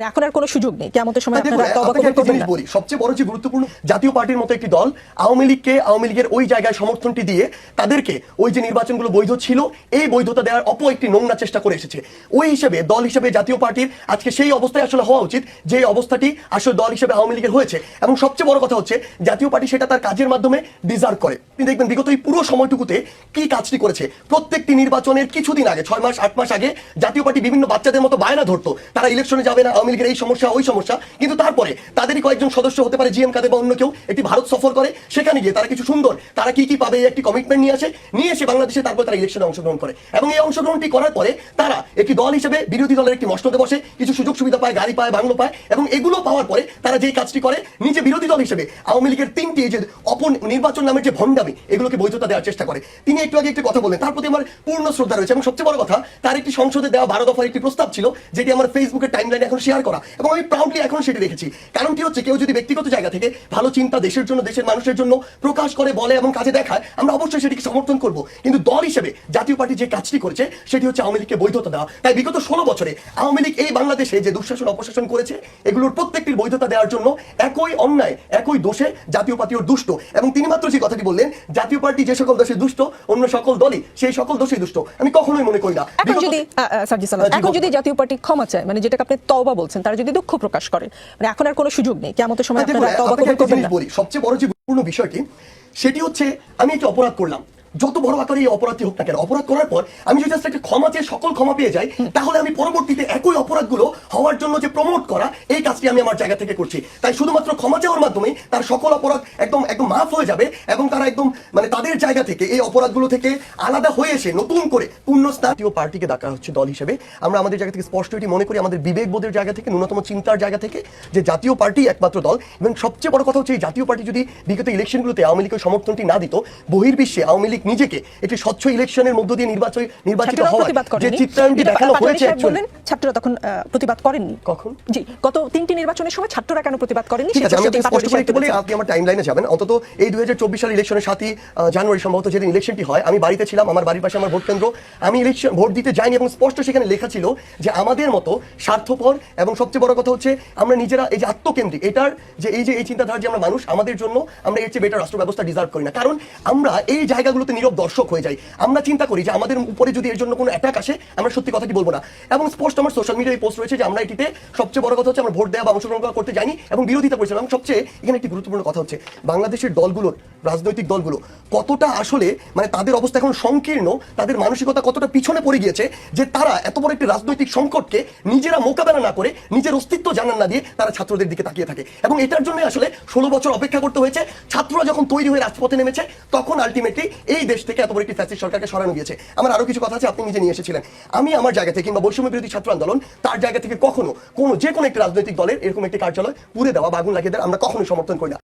এখন আর কোনো সুযোগ নেই। কেমতের সময় বলি সবচেয়ে বড় যে গুরুত্বপূর্ণ জাতীয় পার্টির মতো একটি দল আওয়ামী লীগকে আওয়ামী লীগের ওই জায়গায় সমর্থনটি দিয়ে তাদেরকে ওই যে নির্বাচনগুলো বৈধ ছিল এই বৈধতা দেওয়ার অপ একটি নোংরা চেষ্টা করে এসেছে। ওই হিসেবে দল হিসেবে জাতীয় পার্টির আজকে সেই অবস্থায় আসলে হওয়া উচিত যে অবস্থাটি আসলে দল হিসেবে আওয়ামী লীগের হয়েছে। এবং সবচেয়ে বড় কথা হচ্ছে জাতীয় পার্টি সেটা তার কাজের মাধ্যমে ডিজার্ভ করে। আপনি দেখবেন বিগত এই পুরো সময়টুকুতে কি কাজটি করেছে? প্রত্যেকটি নির্বাচনের কিছুদিন আগে ছয় মাস আট মাস আগে জাতীয় পার্টি বিভিন্ন বাচ্চাদের মতো বায়না ধরতো। তারা ইলেকশনে যাবে না আওয়ামী লীগের এই সমস্যা, ওই সমস্যা। কিন্তু তারপরে তাদেরই কয়েকজন সদস্য হতে পারে, জিএম কাদের বা অন্য কেউ, একটি ভারত সফর করে, সেখানে গিয়ে তারা কিছু সুন্দর, তারা কি কি পাবে একটি কমিটমেন্ট নিয়ে আসে, নিয়ে এসে বাংলাদেশে তারপর তারা ইলেকশনে অংশগ্রহণ করে। এবং এই অংশগ্রহণটি করার পরে তারা একটি দল হিসেবে বিরোধী দলের একটি মসনদে বসে, কিছু সুযোগ সুবিধা পায়, গাড়ি পায়, বাংলো পায়, এবং এগুলো পাওয়ার পরে তারা যেই কাজটি করে, নিজে বিরোধী দল হিসেবে আওয়ামী লীগের তিনটি যে অপন নির্বাচন নামের যে ভণ্ডামি, এগুলোকে বৈধতা দেওয়ার চেষ্টা করে। তিনি একটু আগে একটি কথা বললেন, তার প্রতি আমার পূর্ণ শ্রদ্ধা রয়েছে, এবং সবচেয়ে বড় কথা, তার একটি সংসদে দেওয়া বারো দফার একটি প্রস্তাব ছিল, যেটি আমার ফেসবুকের টাইম লাইনে এখন শেয়ার করা। এবং আমি প্রাউডলি এখন সেটি রেখেছি কারণটি হচ্ছে কেউ যদি ব্যক্তিগত জায়গা থেকে ভালো চিন্তা দেশের জন্য দেশের মানুষের জন্য প্রকাশ করে বলে এবং কাজে দেখায় আমরা অবশ্যই সেটিকে সমর্থন করব। কিন্তু দল হিসেবে জাতীয় পার্টি যে কাজটি করেছে সেটি হচ্ছে আওয়ামী লীগকে বৈধতা দেওয়া। তাই বিগত ষোলো বছরে আওয়ামী লীগ এই বাংলাদেশে যে দুঃশাসন অপশাসন করেছে এগুলোর প্রত্যেকটির বৈধতা দেওয়ার জন্য একই অন্যায় একই দোষে জাতীয় পার্টি ওর দুষ্ট। এবং তিনি মাত্র যে কথাটি বললেন জাতীয় পার্টি যে সকল দোষে দুষ্ট অন্য সকল দলই সেই সকল দোষেই দুষ্ট। আমি কখনোই মনে করি না। যদি এখন যদি জাতীয় পার্টি ক্ষমা চায় মানে যেটাকে আপনি তওবা বলছেন তারা যদি দুঃখ প্রকাশ করেন। মানে এখন আর কোনো সুযোগ নেই। কেমন সময় বলি সবচেয়ে বড় যে গুরুত্বপূর্ণ বিষয়টি সেটি হচ্ছে আমি একটু অপরাধ করলাম। যত বড় আকারে এই অপরাধটি হোক না কেন অপরাধ করার পর আমি যদি just একটা ক্ষমা চেয়ে সকল ক্ষমা পেয়ে যাই তাহলে আমি পরবর্তীতে একই অপরাধগুলো হওয়ার জন্য যে প্রমোট করা এই কাজটি আমি আমার জায়গা থেকে করছি। তাই শুধুমাত্র ক্ষমা চাওয়ার মাধ্যমে তার সকল অপরাধ একদম একদম মাফ হয়ে যাবে এবং তারা একদম মানে তাদের জায়গা থেকে এই অপরাধগুলো থেকে আলাদা হয়ে এসে নতুন করে পূর্ণ জাতীয় পার্টিকে ডাকা হচ্ছে দল হিসেবে। আমরা আমাদের জায়গা থেকে স্পষ্ট এটি মনে করি আমাদের বিবেকবোধের জায়গা থেকে ন্যূনতম চিন্তার জায়গা থেকে যে জাতীয় পার্টি একমাত্র দল। এবং সবচেয়ে বড় কথা হচ্ছে এই জাতীয় পার্টি যদি বিগত ইলেকশনগুলোতে আওয়ামী লীগের সমর্থনটি না দিত বহির্বিশ্বে আওয়ামী লীগ নিজেকে একটি স্বচ্ছ ইলেকশনের মধ্য দিয়ে নির্বাচন নির্বাচিত হওয়ার যে চিত্রায়নটি দেখানো হয়েছে বললেন ছাত্ররা তখন প্রতিবাদ করেননি। কখন? জি গত তিনটি নির্বাচনের সময় ছাত্ররা কেন প্রতিবাদ করেননি? ঠিক আছে আমি স্পষ্ট করে একটু বলি আপনি আমার টাইম লাইনে যাবেন। অন্তত এই সালের ইলেকশনের জানুয়ারি সম্ভবত যেদিন ইলেকশনটি হয় আমি বাড়িতে ছিলাম আমার বাড়ির পাশে আমার ভোট কেন্দ্র। আমি ইলেকশন ভোট দিতে যাইনি এবং স্পষ্ট সেখানে লেখা ছিল যে আমাদের মতো স্বার্থপর এবং সবচেয়ে বড় কথা হচ্ছে আমরা নিজেরা এই যে আত্মকেন্দ্রিক এটার যে এই যে এই চিন্তাধারা যে আমরা মানুষ আমাদের জন্য আমরা এর চেয়ে বেটার রাষ্ট্র ব্যবস্থা ডিজার্ভ করি না। কারণ আমরা এই জায়গাগুলোতে নীরব দর্শক হয়ে যাই। আমরা চিন্তা করি যে আমাদের উপরে যদি এর জন্য কোনো অ্যাটাক আসে, আমরা সত্যি কথাটি বলব না। এবং স্পষ্ট আমার সোশ্যাল মিডিয়ায় পোস্ট রয়েছে যে আমরা এটিতে সবচেয়ে বড় কথা হচ্ছে আমরা ভোট দেওয়া বা অংশগ্রহণ করা করতে যাইনি এবং বিরোধিতা করেছিলাম এবং সবচেয়ে এখানে একটি গুরুত্বপূর্ণ কথা হচ্ছে, বাংলাদেশের দলগুলোর, রাজনৈতিক দলগুলো কতটা আসলে মানে তাদের অবস্থা এখন সংকীর্ণ, তাদের মানসিকতা কতটা পিছনে পড়ে গিয়েছে যে তারা এত বড় একটি রাজনৈতিক সংকটকে নিজেরা মোকাবেলা না করে নিজের অস্তিত্ব জানান না দিয়ে তারা ছাত্রদের দিকে তাকিয়ে থাকে। এবং এটার জন্য আসলে ষোলো বছর অপেক্ষা করতে হয়েছে। ছাত্ররা যখন তৈরি হয়ে রাজপথে নেমেছে, তখন আলটিমেটলি এই দেশ থেকে এত বড় একটি ফ্যাসিস্ট সরকারকে সরানো গিয়েছে। আমার আরও কিছু কথা আছে, আপনি নিজে নিয়ে এসেছিলেন। আমি আমার জায়গা থেকে কিংবা বৈষম্য বিরোধী ছাত্র আন্দোলন, তার জায়গা থেকে কখনো কোনো যে কোনো একটি রাজনৈতিক দলের এরকম একটি কার্যালয় পুড়ে দেওয়া বা আগুন লাগিয়ে দেওয়া আমরা কখনো সমর্থন করি না।